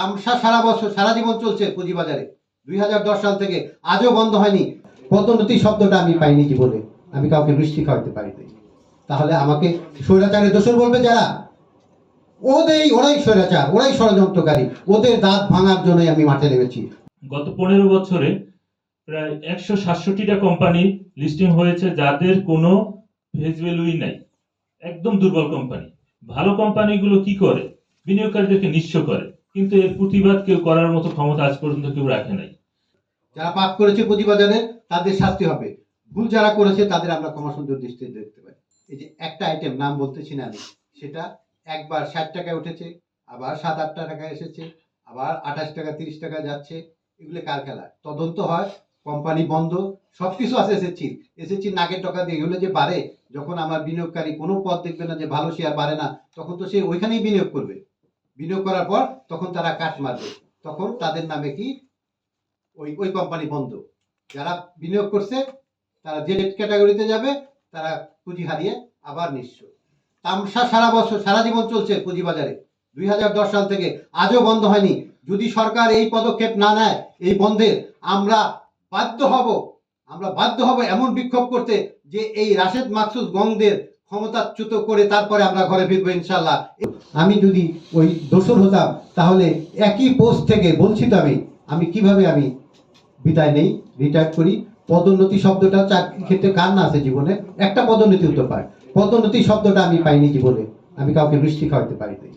তামসা সারা বছর, সারা জীবন চলছে পুঁজিবাজারে। দুই হাজার দশ সাল থেকে আজও বন্ধ হয়নি। পদোন্নতি শব্দটা আমি পাইনি জীবনে। আমি কাউকে বৃষ্টি খাওয়াতে পারি তাহলে আমাকে স্বৈরাচারের দোষর বলবে যারা? ওদের ওরাই স্বৈরাচার, ওরাই ষড়যন্ত্রকারী। ওদের দাঁত ভাঙার জন্যই আমি মাঠে নেমেছি। গত পনেরো বছরে প্রায় একশো সাতষট্টিটা কোম্পানি লিস্টিং হয়েছে যাদের কোনো ফেস ভ্যালুই নাই। একদম দুর্বল কোম্পানি। ভালো কোম্পানিগুলো কি করে? বিনিয়োগকারীদেরকে নিঃস্ব করে। কিন্তু এর প্রতিবাদ কেউ করার মতো ক্ষমতা আজ পর্যন্ত কেউ রাখে নাই। যারা পাপ করেছে পুঁজিবাজারে তাদের শাস্তি হবে। ভুল যারা করেছে, তাদের আমরা ক্ষমা সুন্দর দৃষ্টিতে দেখতে পাই। এই যে একটা আইটেম নাম বলতেছি না আমি, সেটা একবার ষাট টাকায় উঠেছে, আবার সাত আট টাকায় এসেছে, আবার আঠাশ টাকা, তিরিশ টাকা যাচ্ছে। এগুলো কার খেলা? তদন্ত হয়, কোম্পানি বন্ধ, সবকিছু আছে এসেছি এসেছি নাকের টাকা দিয়ে এগুলো যে বাড়ে, যখন আমার বিনিয়োগকারী কোনো পথ দেখবে না যে ভালো শেয়ার বাড়ে না, তখন তো সে ওইখানেই বিনিয়োগ করবে। বিনিয়োগ করার পর তখন তারা কাট মারবে। তখন তাদের নামে কি? ওই ওই কোম্পানি বন্ধ। যারা বিনিয়োগ করছে, তারা যে রেট ক্যাটাগরিতে যাবে, তারা পুঁজি হারিয়ে আবার নিঃস্ব। তামসা সারা বছর, সারা জীবন চলছে পুঁজিবাজারে দুই হাজার দশ সাল থেকে আজও বন্ধ হয়নি। যদি সরকার এই পদক্ষেপ না নেয়, এই বন্ধের আমরা বাধ্য হব, আমরা বাধ্য হব এমন বিক্ষোভ করতে যে এই রাশেদ মাকসুদ গংদের ক্ষমতাচ্যুত করে তারপরে আমরা ঘরে ফিরবো ইনশাল্লাহ আমি যদি ওই দোষর হতাম, তাহলে একই পোস্ট থেকে বলছি তো আমি আমি কীভাবে আমি বিদায় নেই রিটায়ার করি? পদোন্নতি শব্দটা চাকরির ক্ষেত্রে কার না আছে জীবনে? একটা পদোন্নতি হতে পারে। পদোন্নতি শব্দটা আমি পাইনি জীবনে। আমি কাউকে বৃষ্টি খাওয়াতে পারিনি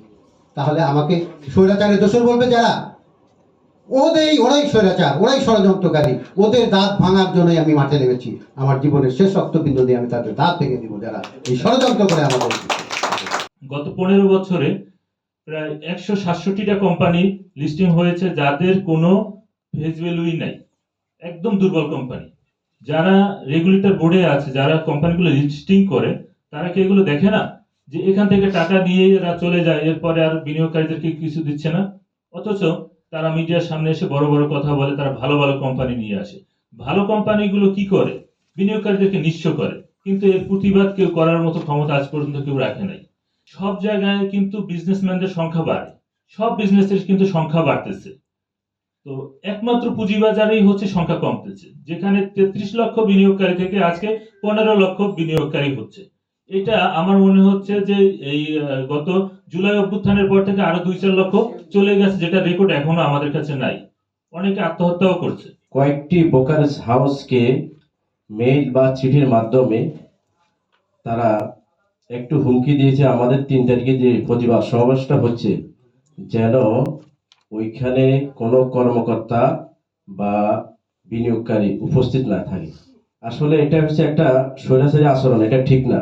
তাহলে আমাকে স্বৈরাচারের দোষর বলবে যারা? ওদের ওরাই স্বৈরাচার ওরাই ষড়যন্ত্রকারী, ওদের দাঁত ভাঙার জন্যই আমি মাঠে নেমেছি। আমার জীবনের শেষ রক্তবিন্দু দিয়ে আমি তাদের দাঁত ভেঙে দিব যারা এই ষড়যন্ত্র করে আমাদের গত পনেরো বছরে প্রায় একশো সাতষট্টিটা কোম্পানি লিস্টিং হয়েছে যাদের কোনো ফেস ভ্যালুই নাই। একদম দুর্বল কোম্পানি যারা রেগুলেটর বোর্ডে আছে, যারা কোম্পানিগুলো লিস্টিং করে, তারা কি এগুলো দেখে না? যে এখান থেকে টাকা দিয়ে এরা চলে যায়, এরপরে আর বিনিয়োগকারীদেরকে কিছু দিচ্ছে না? অথচ তারা মিডিয়ার সামনে এসে বড় বড় কথা বলে, তারা ভালো ভালো কোম্পানি নিয়ে আসে। ভালো কোম্পানিগুলো কি করে? বিনিয়োগকারীদেরকে নিঃস্ব করে, কিন্তু এর প্রতিবাদ কেউ করার মতো ক্ষমতা আজ পর্যন্ত কেউ রাখে নাই। সব জায়গায় কিন্তু বিজনেসম্যানদের সংখ্যা বাড়ে, সব বিজনেসের কিন্তু সংখ্যা বাড়তেছে। তো একমাত্র পুঁজিবাজারেই হচ্ছে সংখ্যা কমতেছে, যেখানে তেত্রিশ লক্ষ বিনিয়োগকারী থেকে আজকে পনেরো লক্ষ বিনিয়োগকারী হচ্ছে। এটা আমার মনে হচ্ছে যে এই গত জুলাই অভ্যুত্থানের পর থেকে আরও দুই চার লক্ষ চলে গেছে, যেটা রেকর্ড এখনও আমাদের কাছে নাই। অনেকে আত্মহত্যাও করছে। কয়েকটি ব্রোকারেজ হাউসকে মেইল বা চিঠির মাধ্যমে তারা একটু হুমকি দিয়েছে, আমাদের তিন তারিখে যে প্রতিবাদ সমাবেশটা হচ্ছে, যেন ওইখানে কোনো কর্মকর্তা বা বিনিয়োগকারী উপস্থিত না থাকে। আসলে এটা হচ্ছে একটা স্বৈরাচারী আচরণ, এটা ঠিক না।